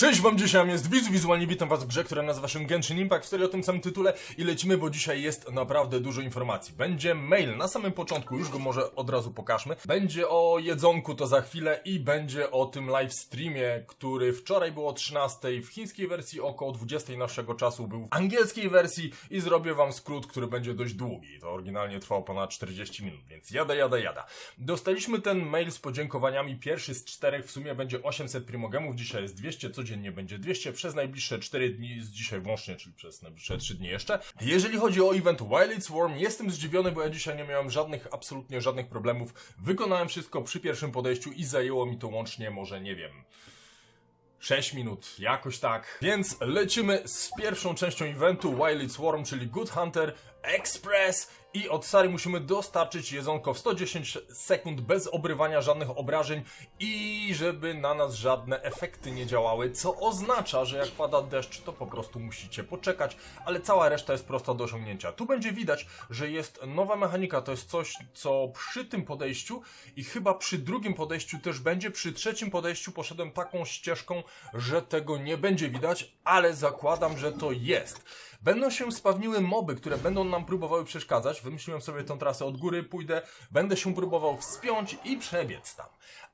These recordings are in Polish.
Cześć wam dzisiaj, jest Wizu Wizualnie, witam was w grze, która nazywa się Genshin Impact, w serii o tym samym tytule i lecimy, bo dzisiaj jest naprawdę dużo informacji. Będzie mail na samym początku, już go może od razu pokażmy. Będzie o jedzonku to za chwilę i będzie o tym live streamie, który wczoraj było o 13 w chińskiej wersji, około 20 naszego czasu był w angielskiej wersji i zrobię wam skrót, który będzie dość długi. To oryginalnie trwało ponad 40 minut, więc jada, jada, jada. Dostaliśmy ten mail z podziękowaniami, pierwszy z czterech, w sumie będzie 800 primogemów, dzisiaj jest 200, codziennie będzie 200, przez najbliższe 4 dni, z dzisiaj włącznie, czyli przez najbliższe 3 dni jeszcze. Jeżeli chodzi o event Wild It's Warm, jestem zdziwiony, bo ja dzisiaj nie miałem żadnych, absolutnie żadnych problemów. Wykonałem wszystko przy pierwszym podejściu i zajęło mi to łącznie może, nie wiem... 6 minut, jakoś tak. Więc lecimy z pierwszą częścią eventu Wild It's Warm, czyli Good Hunter Express i od Sary musimy dostarczyć jedzonko w 110 sekund bez obrywania żadnych obrażeń i żeby na nas żadne efekty nie działały, co oznacza, że jak pada deszcz, to po prostu musicie poczekać, ale cała reszta jest prosta do osiągnięcia. Tu będzie widać, że jest nowa mechanika, to jest coś, co przy tym podejściu i chyba przy drugim podejściu też będzie, przy trzecim podejściu poszedłem taką ścieżką, że tego nie będzie widać, ale zakładam, że to jest. Będą się spawniły moby, które będą nam próbowały przeszkadzać. Wymyśliłem sobie tą trasę od góry, pójdę, będę się próbował wspiąć i przebiec tam.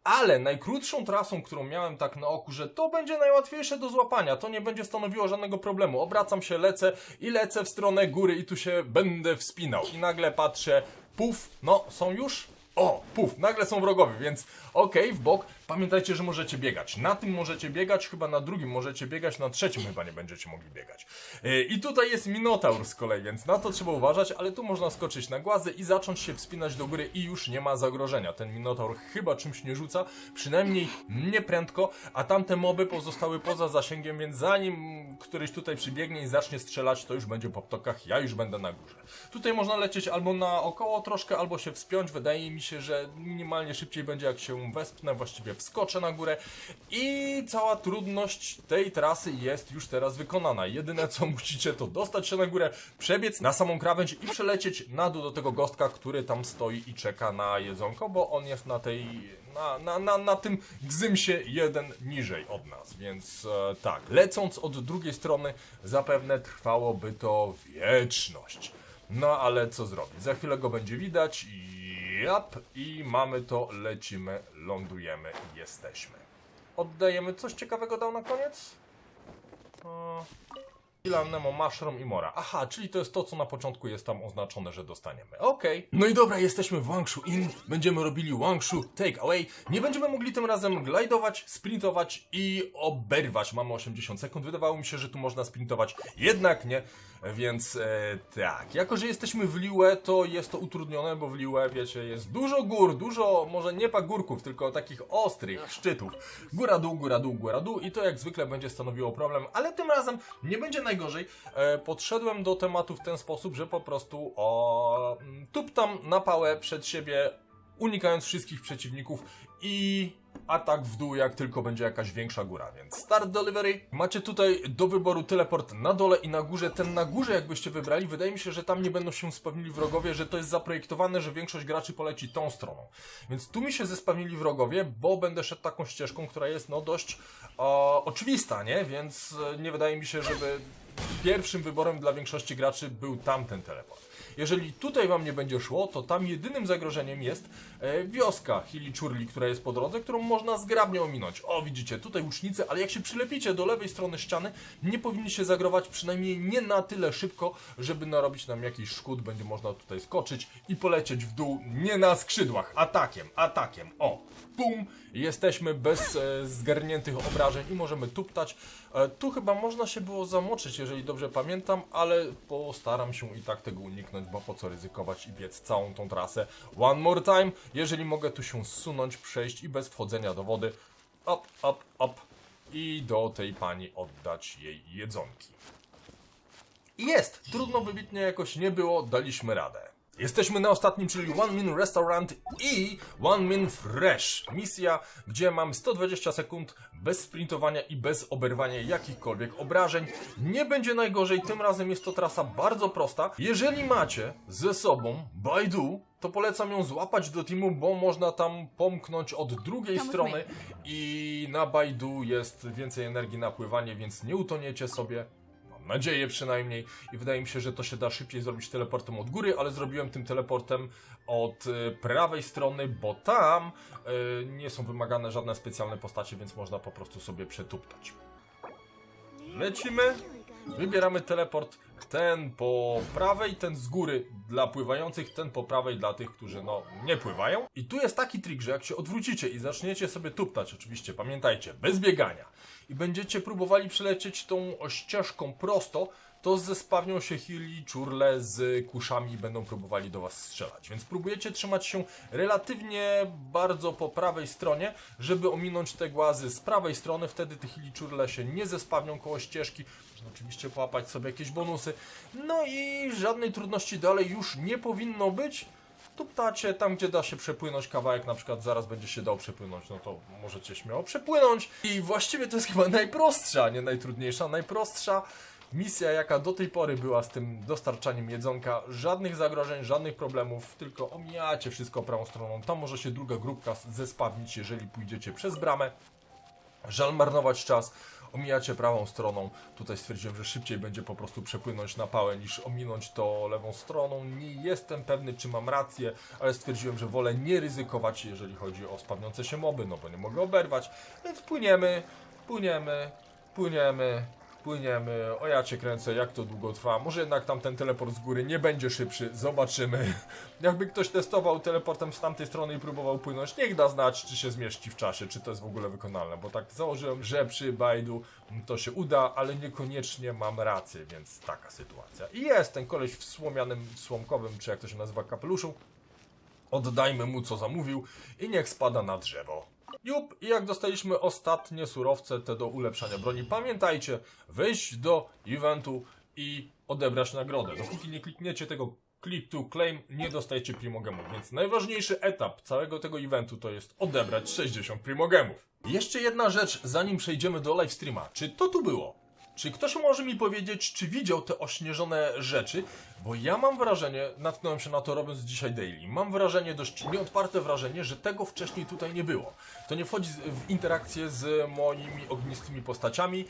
Ale najkrótszą trasą, którą miałem tak na oku, że to będzie najłatwiejsze do złapania, to nie będzie stanowiło żadnego problemu. Obracam się, lecę i lecę w stronę góry i tu się będę wspinał. I nagle patrzę, puf, no są już? O, puf, nagle są wrogowie, więc okej, w bok. Pamiętajcie, że możecie biegać. Na tym możecie biegać, chyba na drugim możecie biegać, na trzecim chyba nie będziecie mogli biegać. Yy, I tutaj jest Minotaur z kolei, więc na to trzeba uważać, ale tu można skoczyć na głazę i zacząć się wspinać do góry i już nie ma zagrożenia. Ten Minotaur chyba czymś nie rzuca, przynajmniej nie prędko, a tamte moby pozostały poza zasięgiem, więc zanim któryś tutaj przybiegnie i zacznie strzelać, to już będzie po ptokach, ja już będę na górze. Tutaj można lecieć albo naokoło troszkę, albo się wspiąć. Wydaje mi się, że minimalnie szybciej będzie jak się wespnę, właściwie wskoczę na górę i cała trudność tej trasy jest już teraz wykonana. Jedyne co musicie to dostać się na górę, przebiec na samą krawędź i przelecieć na dół do tego gostka, który tam stoi i czeka na jedzonko, bo on jest na tej na, na, na, na tym gzymsie jeden niżej od nas, więc e, tak, lecąc od drugiej strony zapewne trwałoby to wieczność. No ale co zrobić? Za chwilę go będzie widać i jap, i mamy to, lecimy, lądujemy jesteśmy. Oddajemy coś ciekawego dał na koniec? O, Ilan, Nemo, Mushroom i Mora. Aha, czyli to jest to, co na początku jest tam oznaczone, że dostaniemy. Okej. No i dobra, jesteśmy w Wangshu Inn. Będziemy robili Wangshu Take Away. Nie będziemy mogli tym razem glajdować, sprintować i oberwać. Mamy 80 sekund. Wydawało mi się, że tu można sprintować. Jednak nie. Więc e, tak. Jako, że jesteśmy w Liłę, to jest to utrudnione, bo w Liłę, wiecie, jest dużo gór, dużo, może nie pagórków, tylko takich ostrych szczytów. Góra, dół, góra, dół, góra, dół i to jak zwykle będzie stanowiło problem, ale tym razem nie będzie najgorzej. E, podszedłem do tematu w ten sposób, że po prostu o, mm, tuptam na pałę przed siebie, unikając wszystkich przeciwników i atak w dół, jak tylko będzie jakaś większa góra, więc start delivery. Macie tutaj do wyboru teleport na dole i na górze. Ten na górze, jakbyście wybrali, wydaje mi się, że tam nie będą się spewnili wrogowie, że to jest zaprojektowane, że większość graczy poleci tą stroną. Więc tu mi się zespewnili wrogowie, bo będę szedł taką ścieżką, która jest no dość o, oczywista, nie? Więc e, nie wydaje mi się, żeby pierwszym wyborem dla większości graczy był tamten teleport. Jeżeli tutaj wam nie będzie szło, to tam jedynym zagrożeniem jest e, wioska Hilichurli, która jest po drodze, którą można zgrabnie ominąć. O, widzicie, tutaj łucznicy, ale jak się przylepicie do lewej strony ściany, nie powinniście zagrować przynajmniej nie na tyle szybko, żeby narobić nam jakiś szkód. Będzie można tutaj skoczyć i polecieć w dół, nie na skrzydłach, atakiem, atakiem. O, bum, jesteśmy bez e, zgarniętych obrażeń i możemy tuptać. E, tu chyba można się było zamoczyć, jeżeli dobrze pamiętam, ale postaram się i tak tego uniknąć, bo po co ryzykować i biec całą tą trasę. One more time, jeżeli mogę tu się zsunąć, przejść i bez wchodzenia do wody, op, op, op i do tej pani oddać jej jedzonki. I jest! Trudno wybitnie jakoś nie było, daliśmy radę. Jesteśmy na ostatnim, czyli One Min Restaurant i One Min Fresh. Misja, gdzie mam 120 sekund bez sprintowania i bez oberwania jakichkolwiek obrażeń. Nie będzie najgorzej, tym razem jest to trasa bardzo prosta. Jeżeli macie ze sobą Baidu, to polecam ją złapać do teamu, bo można tam pomknąć od drugiej strony i na Baidu jest więcej energii na pływanie, więc nie utoniecie sobie. Mam nadzieję przynajmniej. I wydaje mi się, że to się da szybciej zrobić teleportem od góry, ale zrobiłem tym teleportem od e, prawej strony, bo tam e, nie są wymagane żadne specjalne postacie, więc można po prostu sobie przetuptać. Lecimy. Wybieramy teleport. Ten po prawej, ten z góry dla pływających, ten po prawej dla tych, którzy no nie pływają. I tu jest taki trik, że jak się odwrócicie i zaczniecie sobie tuptać, oczywiście pamiętajcie, bez biegania, i będziecie próbowali przelecieć tą ścieżką prosto, to zespawnią się hili, czurle z kuszami i będą próbowali do was strzelać. Więc próbujecie trzymać się relatywnie bardzo po prawej stronie, żeby ominąć te głazy z prawej strony. Wtedy te hili, czurle się nie zespawnią koło ścieżki. Można oczywiście połapać sobie jakieś bonusy. No i żadnej trudności dalej już nie powinno być. Tuptacie tam, gdzie da się przepłynąć kawałek, na przykład zaraz będzie się dał przepłynąć, no to możecie śmiało przepłynąć. I właściwie to jest chyba najprostsza, nie najtrudniejsza, najprostsza misja, jaka do tej pory była z tym dostarczaniem jedzonka. Żadnych zagrożeń, żadnych problemów, tylko omijacie wszystko prawą stroną. Tam może się druga grupka zespawnić, jeżeli pójdziecie przez bramę. Żal marnować czas, omijacie prawą stroną. Tutaj stwierdziłem, że szybciej będzie po prostu przepłynąć na pałę niż ominąć to lewą stroną. Nie jestem pewny, czy mam rację, ale stwierdziłem, że wolę nie ryzykować, jeżeli chodzi o spawniące się moby, no bo nie mogę oberwać. Więc płyniemy, płyniemy, płyniemy. Płyniemy, o ja cię kręcę, jak to długo trwa. Może jednak tam ten teleport z góry nie będzie szybszy, zobaczymy. Jakby ktoś testował teleportem z tamtej strony i próbował płynąć, niech da znać, czy się zmieści w czasie, czy to jest w ogóle wykonalne, bo tak założyłem, że przy Baidu to się uda, ale niekoniecznie mam rację, więc taka sytuacja. I jest ten koleś w słomianym, słomkowym, czy jak to się nazywa, kapeluszu. Oddajmy mu co zamówił i niech spada na drzewo. Jup, i jak dostaliśmy ostatnie surowce, te do ulepszania broni, pamiętajcie, wejść do eventu i odebrać nagrodę. Dopóki nie klikniecie tego click to claim, nie dostajecie primogemów, więc najważniejszy etap całego tego eventu to jest odebrać 60 primogemów. Jeszcze jedna rzecz, zanim przejdziemy do livestreama. Czy to tu było? Czy ktoś może mi powiedzieć, czy widział te ośnieżone rzeczy? Bo ja mam wrażenie, natknąłem się na to robiąc dzisiaj daily, mam wrażenie, dość nieodparte wrażenie, że tego wcześniej tutaj nie było. To nie wchodzi w interakcję z moimi ognistymi postaciami,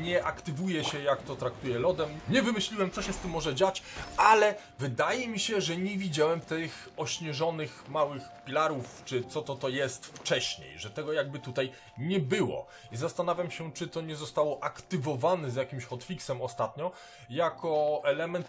nie aktywuje się jak to traktuje lodem. Nie wymyśliłem, co się z tym może dziać, ale wydaje mi się, że nie widziałem tych ośnieżonych małych pilarów, czy co to to jest wcześniej, że tego jakby tutaj nie było. I zastanawiam się, czy to nie zostało aktywowane z jakimś hotfixem ostatnio, jako element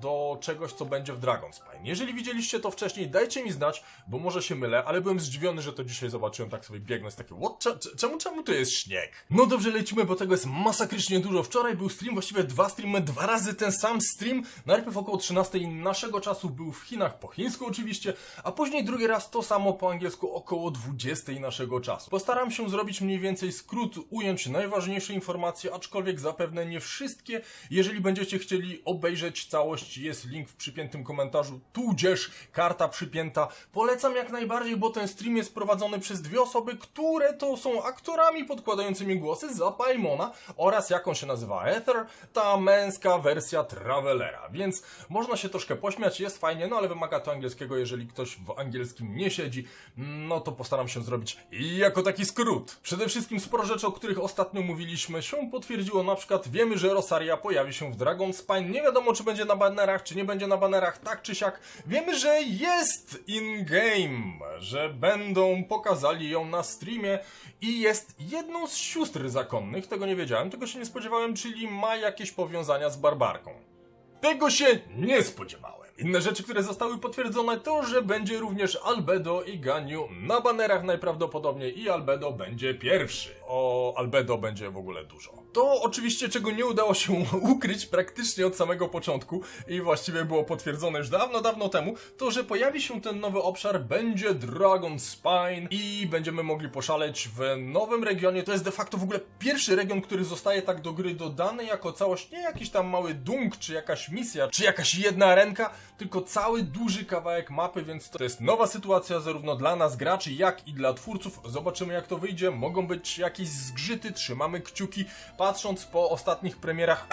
do czegoś, co będzie w Dragonspine. Jeżeli widzieliście to wcześniej, dajcie mi znać, bo może się mylę, ale byłem zdziwiony, że to dzisiaj zobaczyłem, tak sobie biegnąć, takie, what, cze- cze- czemu, czemu tu jest śnieg? No dobrze, lecimy, bo tego jest masakrycznie dużo. Wczoraj był stream, właściwie dwa streamy, dwa razy ten sam stream. Najpierw około 13 naszego czasu był w Chinach, po chińsku oczywiście, a później drugi raz to samo po angielsku około 20 naszego czasu. Postaram się zrobić mniej więcej skrót, ująć najważniejsze informacje, aczkolwiek zapewne nie wszystkie. Jeżeli będziecie chcieli obejrzeć całość, jest link w przypiętym komentarzu, tudzież karta przypięta. Polecam jak najbardziej, bo ten stream jest prowadzony przez dwie osoby, które to są aktorami podkładającymi głosy za Paimona oraz jak on się nazywa Ether, ta męska wersja Travelera. Więc można się troszkę pośmiać, jest fajnie, no ale wymaga to angielskiego, jeżeli ktoś w angielskim nie siedzi, no to postaram się zrobić jako taki skrót. Przede wszystkim sporo rzeczy, o których ostatnio mówiliśmy, się potwierdziło. Na przykład wiemy, że Rosaria pojawi się w Dragonspine. Nie wiadomo, czy będzie na banerach, czy nie będzie na banerach, tak czy siak. Wiemy, że jest in-game, że będą pokazali ją na streamie i jest jedną z sióstr zakonnych. Tego nie wiedziałem, tego się nie spodziewałem, czyli ma jakieś powiązania z Barbarką. Tego się nie spodziewałem. Inne rzeczy, które zostały potwierdzone, to, że będzie również Albedo i Ganiu na banerach najprawdopodobniej i Albedo będzie pierwszy. o Albedo będzie w ogóle dużo. To oczywiście, czego nie udało się ukryć praktycznie od samego początku i właściwie było potwierdzone już dawno, dawno temu, to że pojawi się ten nowy obszar, będzie Dragon Spine i będziemy mogli poszaleć w nowym regionie. To jest de facto w ogóle pierwszy region, który zostaje tak do gry dodany jako całość, nie jakiś tam mały dunk, czy jakaś misja, czy jakaś jedna ręka, tylko cały duży kawałek mapy, więc to jest nowa sytuacja zarówno dla nas graczy, jak i dla twórców. Zobaczymy jak to wyjdzie. Mogą być jakieś zgrzyty, trzymamy kciuki. Patrząc po ostatnich premierach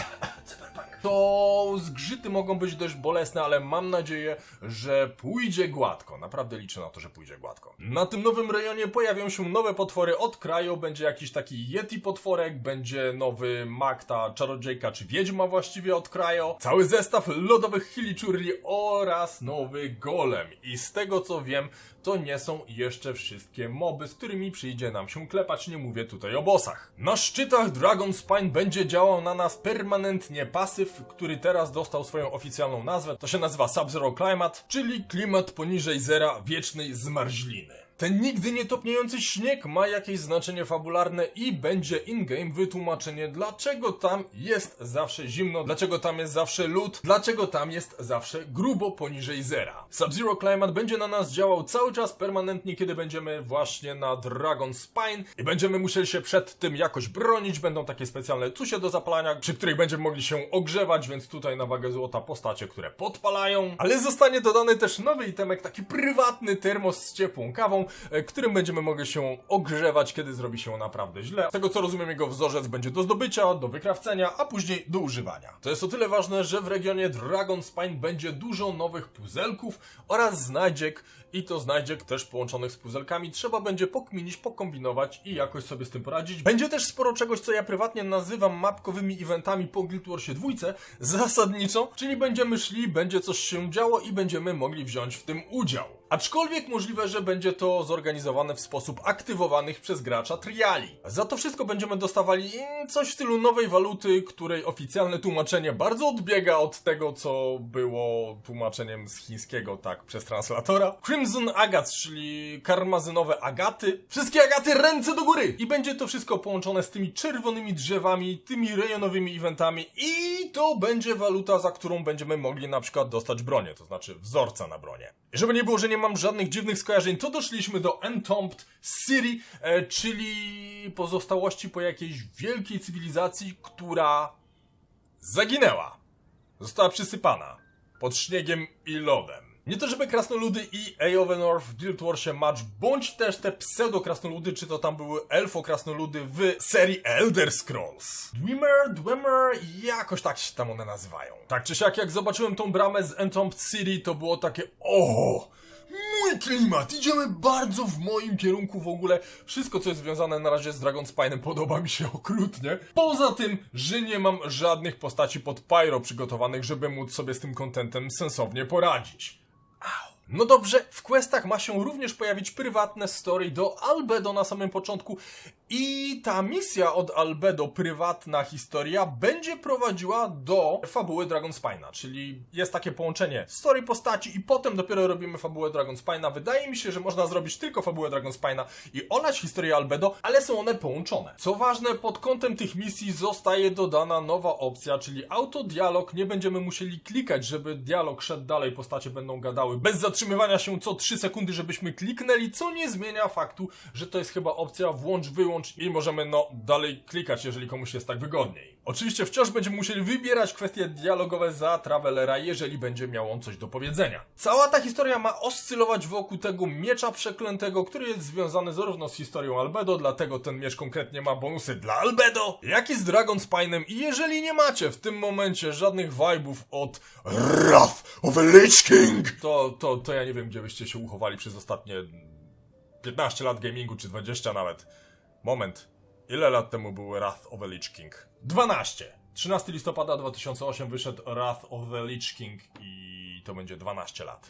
to zgrzyty mogą być dość bolesne, ale mam nadzieję, że pójdzie gładko. Naprawdę liczę na to, że pójdzie gładko. Na tym nowym rejonie pojawią się nowe potwory od kraju, będzie jakiś taki Yeti potworek, będzie nowy mag, ta czarodziejka czy wiedźma właściwie od kraju, cały zestaw lodowych chiliczurli oraz nowy golem. I z tego co wiem, to nie są jeszcze wszystkie moby, z którymi przyjdzie nam się klepać, nie mówię tutaj o bossach. Na szczytach Dragon Spine będzie działał na nas permanentnie pasyw, który teraz dostał swoją oficjalną nazwę. To się nazywa Sub-Zero Climate, czyli klimat poniżej zera wiecznej zmarzliny. Ten nigdy nie topniejący śnieg ma jakieś znaczenie fabularne i będzie in-game wytłumaczenie, dlaczego tam jest zawsze zimno, dlaczego tam jest zawsze lód, dlaczego tam jest zawsze grubo poniżej zera. Sub-Zero Climate będzie na nas działał cały czas permanentnie, kiedy będziemy właśnie na Dragon Spine i będziemy musieli się przed tym jakoś bronić. Będą takie specjalne cusie do zapalania, przy których będziemy mogli się ogrzewać, więc tutaj na wagę złota postacie, które podpalają. Ale zostanie dodany też nowy itemek, taki prywatny termos z ciepłą kawą, e, którym będziemy mogli się ogrzewać, kiedy zrobi się naprawdę źle. Z tego co rozumiem, jego wzorzec będzie do zdobycia, do wykrawcenia, a później do używania. To jest o tyle ważne, że w regionie Dragon Spine będzie dużo nowych puzelków oraz znajdziek i to znajdziek też połączonych z puzelkami. Trzeba będzie pokminić, pokombinować i jakoś sobie z tym poradzić. Będzie też sporo czegoś, co ja prywatnie nazywam mapkowymi eventami po Guild Warsie 2, zasadniczo, czyli będziemy szli, będzie coś się działo i będziemy mogli wziąć w tym udział. Aczkolwiek możliwe, że będzie to zorganizowane w sposób aktywowanych przez gracza triali. Za to wszystko będziemy dostawali mm, coś w stylu nowej waluty, której oficjalne tłumaczenie bardzo odbiega od tego, co było tłumaczeniem z chińskiego, tak, przez translatora. Crimson Agats, czyli karmazynowe agaty. Wszystkie agaty ręce do góry! I będzie to wszystko połączone z tymi czerwonymi drzewami, tymi rejonowymi eventami i to będzie waluta, za którą będziemy mogli na przykład dostać bronię, to znaczy wzorca na bronię. I żeby nie było, że nie mam żadnych dziwnych skojarzeń, to doszliśmy do Entombed City, e, czyli pozostałości po jakiejś wielkiej cywilizacji, która zaginęła. Została przysypana pod śniegiem i lodem. Nie to żeby krasnoludy i Eowen North w Guild Warsie Match, bądź też te pseudo-krasnoludy, czy to tam były elfo-krasnoludy w serii Elder Scrolls. Dwemer, Dwemer, jakoś tak się tam one nazywają. Tak czy siak, jak zobaczyłem tą bramę z Entombed City, to było takie o Mój klimat! Idziemy bardzo w moim kierunku w ogóle. Wszystko, co jest związane na razie z Dragon Spine'em podoba mi się okrutnie. Poza tym, że nie mam żadnych postaci pod Pyro przygotowanych, żeby móc sobie z tym kontentem sensownie poradzić. No dobrze, w questach ma się również pojawić prywatne story do Albedo na samym początku i ta misja od Albedo, prywatna historia, będzie prowadziła do fabuły Dragon Spine'a, czyli jest takie połączenie story postaci i potem dopiero robimy fabułę Dragon Spine'a. Wydaje mi się, że można zrobić tylko fabułę Dragon Spine'a i olać historię Albedo, ale są one połączone. Co ważne, pod kątem tych misji zostaje dodana nowa opcja, czyli autodialog. Nie będziemy musieli klikać, żeby dialog szedł dalej, postacie będą gadały bez zatrzymywania się co 3 sekundy, żebyśmy kliknęli, co nie zmienia faktu, że to jest chyba opcja włącz, wyłącz i możemy no dalej klikać, jeżeli komuś jest tak wygodniej. Oczywiście wciąż będziemy musieli wybierać kwestie dialogowe za Travelera, jeżeli będzie miał on coś do powiedzenia. Cała ta historia ma oscylować wokół tego miecza przeklętego, który jest związany zarówno z historią Albedo, dlatego ten miecz konkretnie ma bonusy dla Albedo, jak i z Dragon Spine'em i jeżeli nie macie w tym momencie żadnych vibe'ów od Wrath of a Lich King, to, to, to ja nie wiem, gdzie byście się uchowali przez ostatnie 15 lat gamingu, czy 20 nawet. Moment. Ile lat temu był Wrath of the Lich King? 12! 13 listopada 2008 wyszedł Wrath of the Lich King i to będzie 12 lat.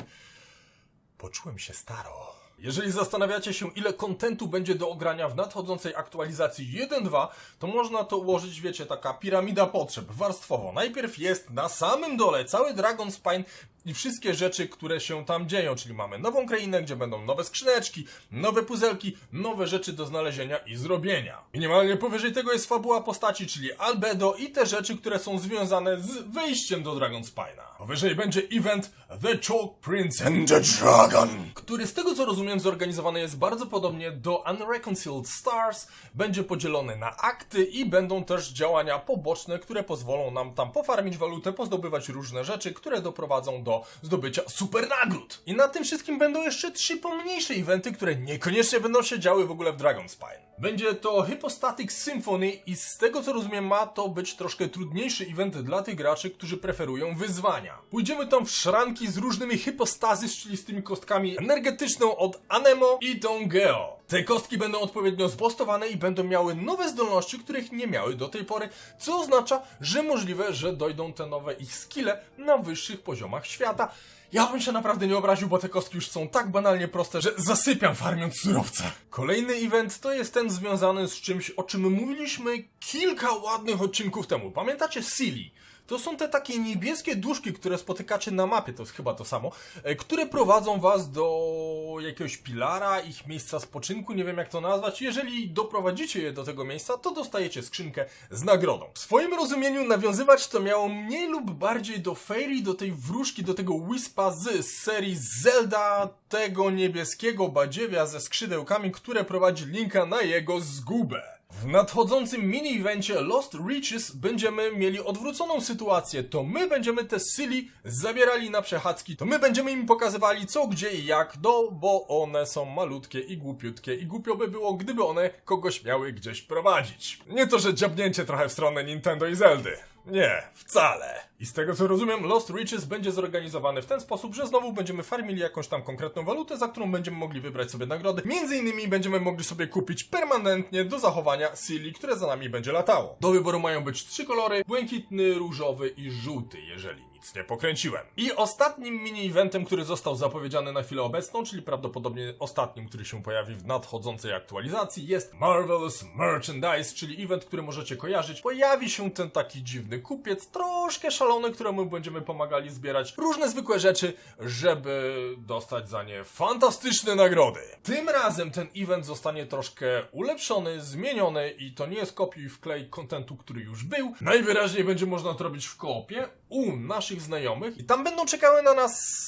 Poczułem się staro. Jeżeli zastanawiacie się, ile kontentu będzie do ogrania w nadchodzącej aktualizacji 1.2, to można to ułożyć, wiecie, taka piramida potrzeb, warstwowo. Najpierw jest na samym dole cały Dragon Spine i wszystkie rzeczy, które się tam dzieją, czyli mamy nową krainę, gdzie będą nowe skrzyneczki, nowe puzelki, nowe rzeczy do znalezienia i zrobienia. Minimalnie powyżej tego jest fabuła postaci, czyli albedo i te rzeczy, które są związane z wejściem do Dragon Spina. Powyżej będzie event The Chalk Prince and the Dragon, który z tego co rozumiem zorganizowany jest bardzo podobnie do Unreconciled Stars, będzie podzielony na akty i będą też działania poboczne, które pozwolą nam tam pofarmić walutę, pozdobywać różne rzeczy, które doprowadzą do zdobycia super nagród. I na tym wszystkim będą jeszcze trzy pomniejsze eventy, które niekoniecznie będą się działy w ogóle w Dragon Spine. Będzie to Hypostatic Symphony i z tego co rozumiem ma to być troszkę trudniejszy event dla tych graczy, którzy preferują wyzwania. Pójdziemy tam w szranki z różnymi hypostazis, czyli z tymi kostkami energetyczną od Anemo i tą Geo. Te kostki będą odpowiednio zbostowane i będą miały nowe zdolności, których nie miały do tej pory, co oznacza, że możliwe, że dojdą te nowe ich skille na wyższych poziomach świata. Ja bym się naprawdę nie obraził, bo te kostki już są tak banalnie proste, że zasypiam farmiąc surowce. Kolejny event to jest ten związany z czymś, o czym mówiliśmy kilka ładnych odcinków temu. Pamiętacie Silly? To są te takie niebieskie duszki, które spotykacie na mapie, to jest chyba to samo, e, które prowadzą was do jakiegoś pilara, ich miejsca spoczynku, nie wiem jak to nazwać. Jeżeli doprowadzicie je do tego miejsca, to dostajecie skrzynkę z nagrodą. W swoim rozumieniu nawiązywać to miało mniej lub bardziej do Fairy, do tej wróżki, do tego Wispa z serii Zelda, tego niebieskiego badziewia ze skrzydełkami, które prowadzi Linka na jego zgubę. W nadchodzącym mini-evencie Lost Reaches będziemy mieli odwróconą sytuację. To my będziemy te Silly zabierali na przechadzki, to my będziemy im pokazywali co, gdzie i jak, no bo one są malutkie i głupiutkie i głupio by było, gdyby one kogoś miały gdzieś prowadzić. Nie to, że dziabnięcie trochę w stronę Nintendo i Zeldy. Nie, wcale. I z tego co rozumiem, Lost Reaches będzie zorganizowany w ten sposób, że znowu będziemy farmili jakąś tam konkretną walutę, za którą będziemy mogli wybrać sobie nagrody. Między innymi będziemy mogli sobie kupić permanentnie do zachowania Silly, które za nami będzie latało. Do wyboru mają być trzy kolory: błękitny, różowy i żółty, jeżeli nic nie pokręciłem. I ostatnim mini-eventem, który został zapowiedziany na chwilę obecną, czyli prawdopodobnie ostatnim, który się pojawi w nadchodzącej aktualizacji, jest Marvelous Merchandise, czyli event, który możecie kojarzyć. Pojawi się ten taki dziwny kupiec, troszkę szalony, któremu będziemy pomagali zbierać różne zwykłe rzeczy, żeby dostać za nie fantastyczne nagrody. Tym razem ten event zostanie troszkę ulepszony, zmieniony i to nie jest kopiuj wklej kontentu, który już był. Najwyraźniej będzie można to robić w koopie u naszych znajomych i tam będą czekały na nas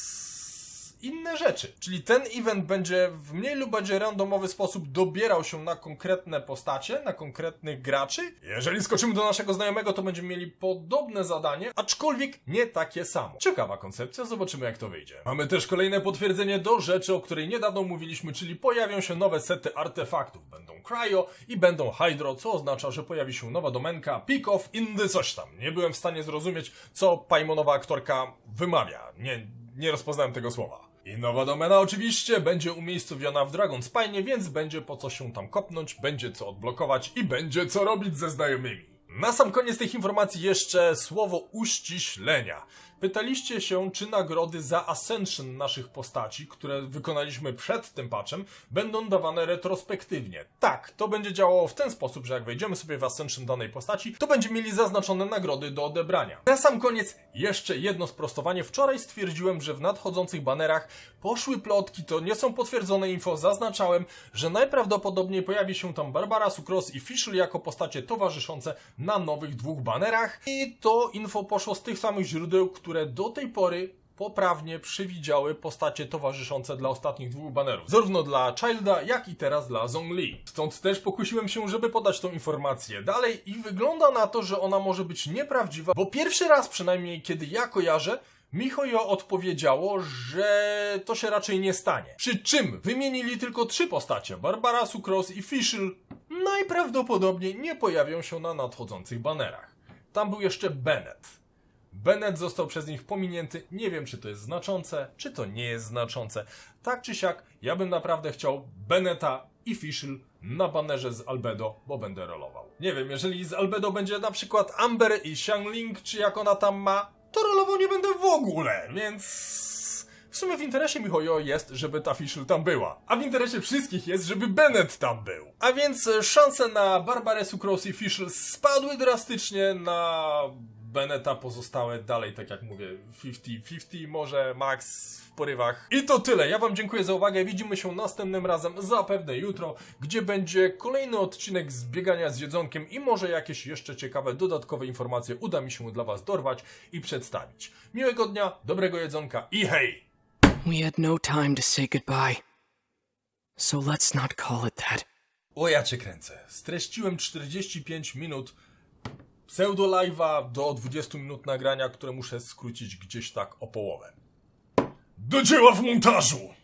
inne rzeczy. Czyli ten event będzie w mniej lub bardziej randomowy sposób dobierał się na konkretne postacie, na konkretnych graczy. Jeżeli skoczymy do naszego znajomego, to będziemy mieli podobne zadanie, aczkolwiek nie takie samo. Ciekawa koncepcja, zobaczymy jak to wyjdzie. Mamy też kolejne potwierdzenie do rzeczy, o której niedawno mówiliśmy, czyli pojawią się nowe sety artefaktów. Będą Cryo i będą Hydro, co oznacza, że pojawi się nowa domenka Peak of Indy coś tam. Nie byłem w stanie zrozumieć, co Paimonowa aktorka wymawia. Nie, nie rozpoznałem tego słowa. I nowa domena oczywiście będzie umiejscowiona w Dragon Spine, więc będzie po co się tam kopnąć, będzie co odblokować i będzie co robić ze znajomymi. Na sam koniec tych informacji jeszcze słowo uściślenia. Pytaliście się, czy nagrody za Ascension naszych postaci, które wykonaliśmy przed tym patchem, będą dawane retrospektywnie. Tak, to będzie działało w ten sposób, że jak wejdziemy sobie w Ascension danej postaci, to będziemy mieli zaznaczone nagrody do odebrania. Na sam koniec jeszcze jedno sprostowanie. Wczoraj stwierdziłem, że w nadchodzących banerach poszły plotki, to nie są potwierdzone info. Zaznaczałem, że najprawdopodobniej pojawi się tam Barbara Sucros i Fischl jako postacie towarzyszące na nowych dwóch banerach. I to info poszło z tych samych źródeł, które do tej pory poprawnie przewidziały postacie towarzyszące dla ostatnich dwóch banerów. Zarówno dla Childa, jak i teraz dla Zhongli. Stąd też pokusiłem się, żeby podać tą informację dalej i wygląda na to, że ona może być nieprawdziwa, bo pierwszy raz przynajmniej, kiedy ja kojarzę, MiHoYo odpowiedziało, że to się raczej nie stanie. Przy czym wymienili tylko trzy postacie, Barbara, Sucros i Fischl, najprawdopodobniej nie pojawią się na nadchodzących banerach. Tam był jeszcze Bennett. Bennett został przez nich pominięty. Nie wiem, czy to jest znaczące, czy to nie jest znaczące. Tak czy siak, ja bym naprawdę chciał Bennetta i Fischl na banerze z Albedo, bo będę rolował. Nie wiem, jeżeli z Albedo będzie na przykład Amber i Xiangling, czy jak ona tam ma, to rolował nie będę w ogóle, więc... W sumie w interesie Mihoyo jest, żeby ta Fischl tam była. A w interesie wszystkich jest, żeby Bennett tam był. A więc e, szanse na Barbarę Sucros i Fischl spadły drastycznie na Beneta pozostałe dalej, tak jak mówię, 50-50, może max w porywach. I to tyle. Ja Wam dziękuję za uwagę. Widzimy się następnym razem, zapewne jutro, gdzie będzie kolejny odcinek z biegania z jedzonkiem i może jakieś jeszcze ciekawe, dodatkowe informacje uda mi się dla Was dorwać i przedstawić. Miłego dnia, dobrego jedzonka i hej! We had no time to say goodbye. So let's not call it that. O ja cię kręcę. Streściłem 45 minut pseudo live'a do 20 minut nagrania, które muszę skrócić gdzieś tak o połowę. Do dzieła w montażu!